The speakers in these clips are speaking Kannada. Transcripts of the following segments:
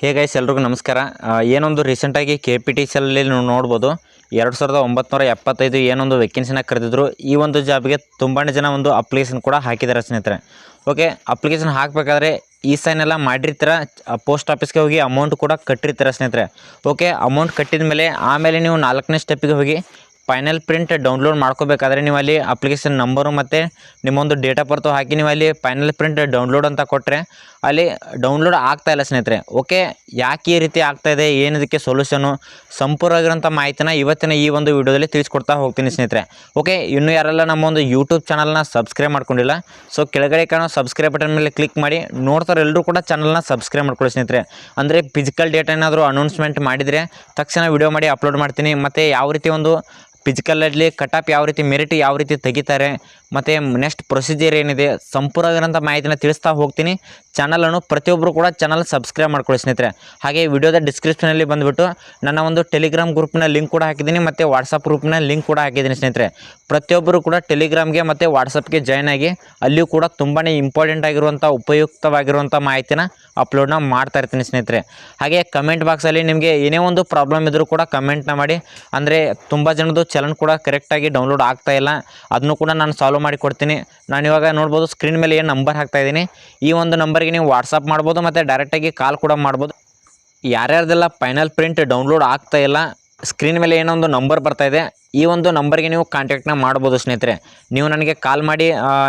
ಹೇ ಗೈಸ್ ಎಲ್ರಿಗೂ ನಮಸ್ಕಾರ. ಏನೊಂದು ರೀಸೆಂಟಾಗಿ ಕೆ ಪಿ ಟಿ ಸಲ್ಲಿ ನೀವು ನೋಡ್ಬೋದು, ಎರಡು ಸಾವಿರದ ಒಂಬತ್ನೂರ ಎಪ್ಪತ್ತೈದು ಏನೊಂದು ವೆಕೆನ್ಸಿನ ಕರೆದಿದ್ರು. ಈ ಒಂದು ಜಾಬ್ಗೆ ತುಂಬಾ ಜನ ಒಂದು ಅಪ್ಲಿಕೇಶನ್ ಕೂಡ ಹಾಕಿದ್ದಾರೆ ಸ್ನೇಹಿತರೆ. ಓಕೆ ಅಪ್ಲಿಕೇಶನ್ ಹಾಕಬೇಕಾದ್ರೆ ಈ ಸೈನ್ ಎಲ್ಲ ಮಾಡಿರ್ತೀರ? ಪೋಸ್ಟ್ ಆಫೀಸ್ಗೆ ಹೋಗಿ ಅಮೌಂಟ್ ಕೂಡ ಕಟ್ಟಿರ್ತೀರ ಸ್ನೇಹಿತರೆ. ಓಕೆ ಅಮೌಂಟ್ ಕಟ್ಟಿದ ಮೇಲೆ ಆಮೇಲೆ ನೀವು ನಾಲ್ಕನೇ ಸ್ಟೆಪ್ಪಿಗೆ ಹೋಗಿ ಫೈನಲ್ ಪ್ರಿಂಟ್ ಡೌನ್ಲೋಡ್ ಮಾಡ್ಕೋಬೇಕಾದ್ರೆ ನೀವು ಅಲ್ಲಿ ಅಪ್ಲಿಕೇಶನ್ ನಂಬರು ಮತ್ತು ನಿಮ್ಮೊಂದು ಡೇಟ್ ಆಫ್ ಬರ್ತು ಹಾಕಿ ನೀವು ಅಲ್ಲಿ ಫೈನಲ್ ಪ್ರಿಂಟ್ ಡೌನ್ಲೋಡ್ ಅಂತ ಕೊಟ್ಟರೆ ಅಲ್ಲಿ ಡೌನ್ಲೋಡ್ ಆಗ್ತಾ ಇಲ್ಲ ಸ್ನೇಹಿತರೆ. ಓಕೆ ಯಾಕೆ ಈ ರೀತಿ ಆಗ್ತಾ ಇದೆ? ಏನು ಇದಕ್ಕೆ ಸೊಲ್ಯೂಷನು ಸಂಪೂರ್ಣವಾಗಿರೋಂಥ ಮಾಹಿತಿನ ಇವತ್ತಿನ ಈ ಒಂದು ವಿಡಿಯೋದಲ್ಲಿ ತಿಳಿಸ್ಕೊಡ್ತಾ ಹೋಗ್ತೀನಿ ಸ್ನೇಹಿತರೆ. ಓಕೆ ಇನ್ನೂ ಯಾರೆಲ್ಲ ನಮ್ಮ ಒಂದು ಯೂಟ್ಯೂಬ್ ಚಾನಲ್ನ ಸಬ್ಸ್ಕ್ರೈಬ್ ಮಾಡ್ಕೊಂಡಿಲ್ಲ ಸೊ ಕೆಳಗಡೆ ಕಾಣೋ ಸಬ್ಸ್ಕ್ರೈಬ್ ಬಟನ್ ಮೇಲೆ ಕ್ಲಿಕ್ ಮಾಡಿ, ನೋಡ್ತಾರೆ ಎಲ್ಲರೂ ಕೂಡ ಚಾನಲ್ನ ಸಬ್ಸ್ಕ್ರೈಬ್ ಮಾಡ್ಕೊಳ್ಳಿ ಸ್ನೇಹಿತರೆ. ಅಂದರೆ ಫಿಸಿಕಲ್ ಡೇಟ್ ಏನಾದರೂ ಅನೌನ್ಸ್ಮೆಂಟ್ ಮಾಡಿದರೆ ತಕ್ಷಣ ವಿಡಿಯೋ ಮಾಡಿ ಅಪ್ಲೋಡ್ ಮಾಡ್ತೀನಿ. ಮತ್ತು ಯಾವ ರೀತಿ ಒಂದು ಫಿಸಿಕಲಲ್ಲಿ ಕಟಾಪ್ ಯಾವ ರೀತಿ ಮೆರಿಟ್ ಯಾವ ರೀತಿ ತೆಗಿತಾರೆ, ಮತ್ತು ನೆಕ್ಸ್ಟ್ ಪ್ರೊಸೀಜರ್ ಏನಿದೆ ಸಂಪೂರ್ಣವಾಗಿರೋಂಥ ಮಾಹಿತಿನ ತಿಳಿಸ್ತಾ ಹೋಗ್ತೀನಿ. ಚಾನಲನ್ನು ಪ್ರತಿಯೊಬ್ಬರು ಕೂಡ ಚಾನಲ್ ಸಬ್ಸ್ಕ್ರೈಬ್ ಮಾಡ್ಕೊಳ್ಳಿ ಸ್ನೇಹಿತರೆ. ಹಾಗೆ ವಿಡಿಯೋದ ಡಿಸ್ಕ್ರಿಪ್ಷನಲ್ಲಿ ಬಂದುಬಿಟ್ಟು ನನ್ನ ಒಂದು ಟೆಲಿಗ್ರಾಮ್ ಗ್ರೂಪ್ನ ಲಿಂಕ್ ಕೂಡ ಹಾಕಿದ್ದೀನಿ, ಮತ್ತು ವಾಟ್ಸಪ್ ಗ್ರೂಪ್ನ ಲಿಂಕ್ ಕೂಡ ಹಾಕಿದ್ದೀನಿ ಸ್ನೇಹಿತರೆ. ಪ್ರತಿಯೊಬ್ಬರು ಕೂಡ ಟೆಲಿಗ್ರಾಮ್ಗೆ ಮತ್ತು ವಾಟ್ಸಪ್ಗೆ ಜಾಯ್ನ್ ಆಗಿ ಅಲ್ಲಿಯೂ ಕೂಡ ತುಂಬಾ ಇಂಪಾರ್ಟೆಂಟ್ ಆಗಿರುವಂಥ ಉಪಯುಕ್ತವಾಗಿರುವಂಥ ಮಾಹಿತಿನ ಅಪ್ಲೋಡ್ನ ಮಾಡ್ತಾ ಇರ್ತೀನಿ ಸ್ನೇಹಿತರೆ. ಹಾಗೆ ಕಮೆಂಟ್ ಬಾಕ್ಸಲ್ಲಿ ನಿಮಗೆ ಏನೇ ಒಂದು ಪ್ರಾಬ್ಲಮ್ ಇದ್ದರೂ ಕೂಡ ಕಮೆಂಟ್ನ ಮಾಡಿ. ಅಂದರೆ ತುಂಬ ಜನದ್ದು ಚಲನ್ ಕೂಡ ಕರೆಕ್ಟಾಗಿ ಡೌನ್ಲೋಡ್ ಆಗ್ತಾ ಇಲ್ಲ. ಅದನ್ನು ಕೂಡ ನಾನು ಸಾಲ್ವ್ ಮಾಡಿ ಕೊಡ್ತೀನಿ. ನಾನು ಇವಾಗ ನೋಡ್ಬೋದು ಸ್ಕ್ರೀನ್ ಮೇಲೆ ಏನು ನಂಬರ್ ಹಾಕ್ತಾ ಇದ್ದೀನಿ. ಈ ಒಂದು ನಂಬರ್ಗೆ ನೀವು ವಾಟ್ಸಪ್ ಮಾಡ್ಬೋದು, ಮತ್ತು ಡೈರೆಕ್ಟಾಗಿ ಕಾಲ್ ಕೂಡ ಮಾಡ್ಬೋದು. ಯಾರ್ಯಾರ್ದೆಲ್ಲ ಫೈನಲ್ ಪ್ರಿಂಟ್ ಡೌನ್ಲೋಡ್ ಆಗ್ತಾ ಇಲ್ಲ ಸ್ಕ್ರೀನ್ ಮೇಲೆ ಏನೋ ಒಂದು ನಂಬರ್ ಬರ್ತಾ ಇದೆ, ಈ ಒಂದು ನಂಬರ್ಗೆ ನೀವು ಕಾಂಟ್ಯಾಕ್ಟ್ನ ಮಾಡ್ಬೋದು ಸ್ನೇಹಿತರೆ. ನೀವು ನನಗೆ ಕಾಲ್ ಮಾಡಿ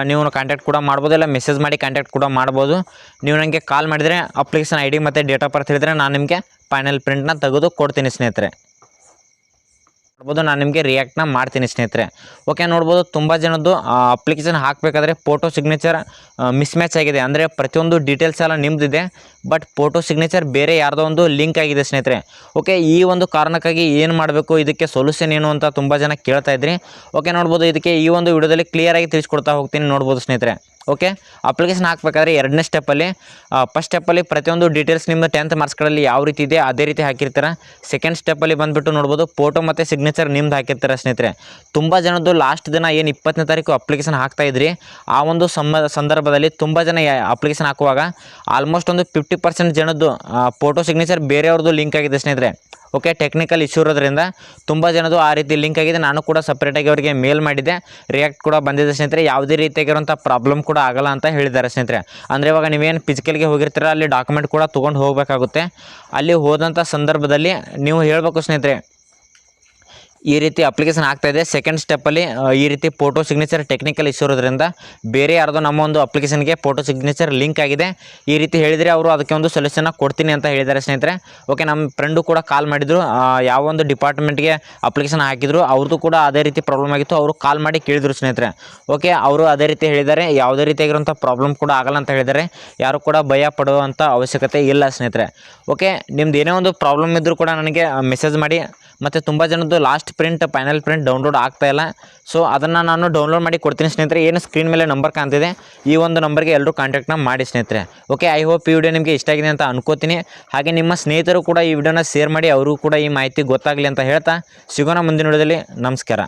ನೀವು ಕಾಂಟ್ಯಾಕ್ಟ್ ಕೂಡ ಮಾಡ್ಬೋದು, ಇಲ್ಲ ಮೆಸೇಜ್ ಮಾಡಿ ಕಾಂಟ್ಯಾಕ್ಟ್ ಕೂಡ ಮಾಡ್ಬೋದು. ನೀವು ನನಗೆ ಕಾಲ್ ಮಾಡಿದರೆ ಅಪ್ಲಿಕೇಶನ್ ಐ ಡಿ ಮತ್ತು ಡೇಟ್ ಆಫ್ ಬರ್ತ್ ಹೇಳಿದರೆ ನಾನು ನಿಮಗೆ ಫೈನಲ್ ಪ್ರಿಂಟ್ನ ತೆಗೆದು ಕೊಡ್ತೀನಿ ಸ್ನೇಹಿತರೆ. ನೋಡ್ಬೋದು, ನಾನು ನಿಮಗೆ ರಿಯಾಕ್ಟ್ನ ಮಾಡ್ತೀನಿ ಸ್ನೇಹಿತರೆ. ಓಕೆ ನೋಡ್ಬೋದು, ತುಂಬ ಜನದ್ದು ಅಪ್ಲಿಕೇಶನ್ ಹಾಕಬೇಕಾದ್ರೆ ಫೋಟೋ ಸಿಗ್ನೇಚರ್ ಮಿಸ್ ಮ್ಯಾಚ್ ಆಗಿದೆ. ಅಂದರೆ ಪ್ರತಿಯೊಂದು ಡೀಟೇಲ್ಸ್ ಎಲ್ಲ ನಿಮ್ಮದಿದೆ ಬಟ್ ಫೋಟೋ ಸಿಗ್ನೇಚರ್ ಬೇರೆ ಯಾರ್ದೋ ಒಂದು ಲಿಂಕ್ ಆಗಿದೆ ಸ್ನೇಹಿತರೆ. ಓಕೆ ಈ ಒಂದು ಕಾರಣಕ್ಕಾಗಿ ಏನು ಮಾಡಬೇಕು, ಇದಕ್ಕೆ ಸೊಲ್ಯೂಷನ್ ಏನು ಅಂತ ತುಂಬ ಜನ ಕೇಳ್ತಾ ಇದ್ರಿ. ಓಕೆ ನೋಡ್ಬೋದು, ಇದಕ್ಕೆ ಈ ಒಂದು ವಿಡಿಯೋದಲ್ಲಿ ಕ್ಲಿಯರಾಗಿ ತಿಳಿಸ್ಕೊಡ್ತಾ ಹೋಗ್ತೀನಿ ನೋಡ್ಬೋದು ಸ್ನೇಹಿತರೆ. ಓಕೆ ಅಪ್ಲಿಕೇಶನ್ ಹಾಕಬೇಕಾದ್ರೆ ಎರಡನೇ ಸ್ಟೆಪ್ಪಲ್ಲಿ ಫಸ್ಟ್ ಸ್ಟೆಪ್ಪಲ್ಲಿ ಪ್ರತಿಯೊಂದು ಡೀಟೇಲ್ಸ್ ನಿಮ್ಮ ಟೆಂತ್ ಮಾರ್ಕ್ಸ್ಗಳಲ್ಲಿ ಯಾವ ರೀತಿ ಇದೆ, ಅದೇ ರೀತಿ ಹಾಕಿರ್ತಾರೆ. ಸೆಕೆಂಡ್ ಸ್ಟೆಪ್ಪಲ್ಲಿ ಬಂದುಬಿಟ್ಟು ನೋಡ್ಬೋದು ಫೋಟೋ ಮತ್ತು ಸಿಗ್ನೇಚರ್ ನಿಮ್ದು ಹಾಕಿರ್ತಾರೆ ಸ್ನೇಹಿತರೆ. ತುಂಬ ಜನದ್ದು ಲಾಸ್ಟ್ ದಿನ ಏನು ಇಪ್ಪತ್ತನೇ ತಾರೀಕು ಅಪ್ಲಿಕೇಶನ್ ಹಾಕ್ತಾ ಇದ್ರಿ, ಆ ಒಂದು ಸಂದರ್ಭದಲ್ಲಿ ತುಂಬ ಜನ ಅಪ್ಲಿಕೇಶನ್ ಹಾಕುವಾಗ ಆಲ್ಮೋಸ್ಟ್ ಒಂದು ಫಿಫ್ಟಿ ಪರ್ಸೆಂಟ್ ಜನದ್ದು ಫೋಟೋ ಸಿಗ್ನೇಚರ್ ಬೇರೆಯವ್ರದ್ದು ಲಿಂಕ್ ಆಗಿದೆ ಸ್ನೇಹಿತರೆ. ಓಕೆ ಟೆಕ್ನಿಕಲ್ ಇಶ್ಯೂ ಇರೋದ್ರಿಂದ ತುಂಬ ಜನದು ಆ ರೀತಿ ಲಿಂಕ್ ಆಗಿದೆ. ನಾನು ಕೂಡ ಸಪ್ರೇಟಾಗಿ ಅವರಿಗೆ ಮೇಲ್ ಮಾಡಿದ್ದೆ. ರಿಯಾಕ್ಟ್ ಕೂಡ ಬಂದಿದೆ ಸ್ನೇಹಿತರೆ. ಯಾವುದೇ ರೀತಿಯಾಗಿರುವಂಥ ಪ್ರಾಬ್ಲಮ್ ಕೂಡ ಆಗಲ್ಲ ಅಂತ ಹೇಳಿದ್ದಾರೆ ಸ್ನೇಹಿತರೆ. ಅಂದರೆ ಇವಾಗ ನೀವೇನು ಫಿಸಿಕಲ್ಗೆ ಹೋಗಿರ್ತೀರ ಅಲ್ಲಿ ಡಾಕ್ಯುಮೆಂಟ್ ಕೂಡ ತೊಗೊಂಡು ಹೋಗಬೇಕಾಗುತ್ತೆ. ಅಲ್ಲಿ ಹೋದಂಥ ಸಂದರ್ಭದಲ್ಲಿ ನೀವು ಹೇಳಬೇಕು ಸ್ನೇಹಿತರೆ ಈ ರೀತಿ ಅಪ್ಲಿಕೇಶನ್ ಆಗ್ತಾ ಇದೆ. ಸೆಕೆಂಡ್ ಸ್ಟೆಪ್ಪಲ್ಲಿ ಈ ರೀತಿ ಫೋಟೋ ಸಿಗ್ನೇಚರ್ ಟೆಕ್ನಿಕಲ್ ಇಶ್ಯೂ ಇರೋದ್ರಿಂದ ಬೇರೆ ಯಾರ್ದೋ ನಮ್ಮ ಒಂದು ಅಪ್ಲಿಕೇಶನ್ಗೆ ಫೋಟೋ ಸಿಗ್ನೇಚರ್ ಲಿಂಕ್ ಆಗಿದೆ. ಈ ರೀತಿ ಹೇಳಿದರೆ ಅವರು ಅದಕ್ಕೆ ಒಂದು ಸೊಲ್ಯೂಷನ್ನ ಕೊಡ್ತೀನಿ ಅಂತ ಹೇಳಿದ್ದಾರೆ ಸ್ನೇಹಿತರೆ. ಓಕೆ ನಮ್ಮ ಫ್ರೆಂಡು ಕೂಡ ಕಾಲ್ ಮಾಡಿದರು. ಆ, ಯಾವ ಒಂದು ಡಿಪಾರ್ಟ್ಮೆಂಟ್ಗೆ ಅಪ್ಲಿಕೇಶನ್ ಹಾಕಿದ್ರು ಅವ್ರದ್ದು ಕೂಡ ಅದೇ ರೀತಿ ಪ್ರಾಬ್ಲಮ್ ಆಗಿತ್ತು. ಅವರು ಕಾಲ್ ಮಾಡಿ ಕೇಳಿದರು ಸ್ನೇಹಿತರೆ. ಓಕೆ ಅವರು ಅದೇ ರೀತಿ ಹೇಳಿದ್ದಾರೆ. ಯಾವುದೇ ರೀತಿಯಾಗಿರುವಂಥ ಪ್ರಾಬ್ಲಮ್ ಕೂಡ ಆಗಲ್ಲ ಅಂತ ಹೇಳಿದ್ದಾರೆ. ಯಾರು ಕೂಡ ಭಯ ಪಡುವಂಥ ಅವಶ್ಯಕತೆ ಇಲ್ಲ ಸ್ನೇಹಿತರೆ. ಓಕೆ ನಿಮ್ದು ಏನೇ ಒಂದು ಪ್ರಾಬ್ಲಮ್ ಇದ್ದರೂ ಕೂಡ ನನಗೆ ಮೆಸೇಜ್ ಮಾಡಿ. ಮತ್ತು ತುಂಬ ಜನದ್ದು last print final print download ಆಗ್ತಾ ಇಲ್ಲ. ಸೊ ಅದನ್ನು ನಾನು ಡೌನ್ಲೋಡ್ ಮಾಡಿ ಕೊಡ್ತೀನಿ ಸ್ನೇಹಿತರೆ. ಏನು ಸ್ಕ್ರೀನ್ ಮೇಲೆ ನಂಬರ್ ಕಾಣ್ತಿದೆ, ಈ ಒಂದು ನಂಬರ್ಗೆ ಎಲ್ಲರೂ ಕಾಂಟ್ಯಾಕ್ಟ್ನ ಮಾಡಿ ಸ್ನೇಹಿತರೆ. ಓಕೆ ಐ ಹೋಪ್ ಈ ವಿಡಿಯೋ ನಿಮಗೆ ಇಷ್ಟ ಆಗಿದೆ ಅಂತ ಅನ್ಕೋತೀನಿ. ಹಾಗೆ ನಿಮ್ಮ ಸ್ನೇಹಿತರು ಕೂಡ ಈ ವಿಡಿಯೋನ ಶೇರ್ ಮಾಡಿ, ಅವರಿಗೂ ಕೂಡ ಈ ಮಾಹಿತಿ ಗೊತ್ತಾಗಲಿ ಅಂತ ಹೇಳ್ತಾ, ಸಿಗೋಣ ಮುಂದಿನ ವಿಡಿಯೋದಲ್ಲಿ. ನಮಸ್ಕಾರ.